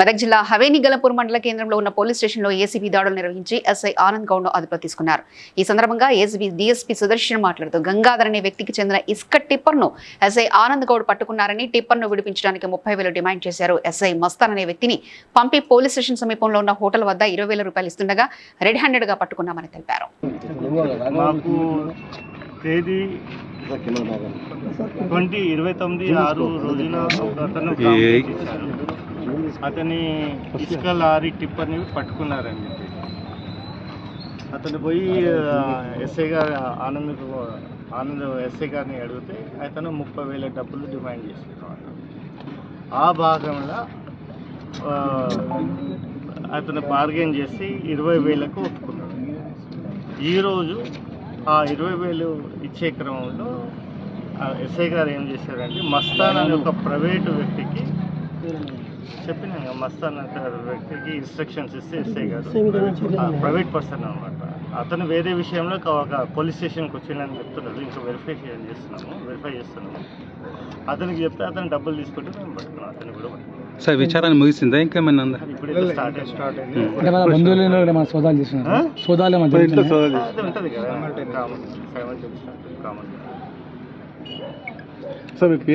మెదక్ జిల్లా హవేని గలంపూర్ మండల కేంద్రంలో ఉన్న పోలీస్ స్టేషన్లో ఏసీబీ దాడులు నిర్వహించి ఎస్ఐ ఆనంద్ గౌడ్ను అదుపులో తీసుకున్నారు ఈ సందర్భంగా ఏసీబీ డీఎస్పీ సుదర్శన్ మాట్లాడుతూ గంగాధర్ అనే వ్యక్తికి చెందిన ఇసుక టిప్పర్ను ఎస్ఐ ఆనంద్ గౌడ్ పట్టుకున్నారని టిప్పర్ను విడిపించడానికి ముప్పై వేలు డిమాండ్ చేశారు ఎస్ఐ మస్తాన్ అనే వ్యక్తిని పంపి పోలీస్ స్టేషన్ సమీపంలో ఉన్న హోటల్ వద్ద ఇరవై వేల రూపాయలు ఇస్తుండగా రెడ్ హ్యాండెడ్ గా పట్టుకున్నామని తెలిపారు ట్వంటీ ఇరవై తొమ్మిది ఆరు రోజున అతని ఇసుక లారీ టిప్పర్ని పట్టుకున్నారని అతను పోయి ఎస్ఐ గారు ఆనంద్ ఆనంద్ ఎస్ఐ గారిని అడిగితే అతను ముప్పై వేల డబ్బులు డిమాండ్ చేస్తున్నాడు ఆ భాగంలో అతను బార్గెన్ చేసి ఇరవై వేలకు ఒప్పుకున్నాడు ఈరోజు ఆ ఇరవై వేలు ఇచ్చే క్రమంలో ఎస్ఐ గారు ఏం చేశారంటే మస్తాన్ అనే ఒక ప్రైవేటు వ్యక్తికి చెప్పినాను అన్నట్టు వ్యక్తికి ఇన్స్ట్రక్షన్స్ ఇస్తే ఎస్ఐ గారు ప్రైవేట్ పర్సన్ అనమాట అతను వేరే విషయంలో ఒక పోలీస్ స్టేషన్కి వచ్చిండని చెప్తున్నాడు ఇంకా వెరిఫికేషన్ చేస్తున్నాము వెరిఫై చేస్తున్నాము అతనికి చెప్తే అతను డబ్బులు తీసుకుంటే మేము పట్టుకున్నాం అతను కూడా సార్ విచారాన్ని ముగిసిందా ఇంకేమైనా ఇప్పుడు స్టార్ట్ స్టార్ట్ అంటే మన సోదాలు చేసినా ఉంటుంది కదా కామన్ కామన్ సార్ మీ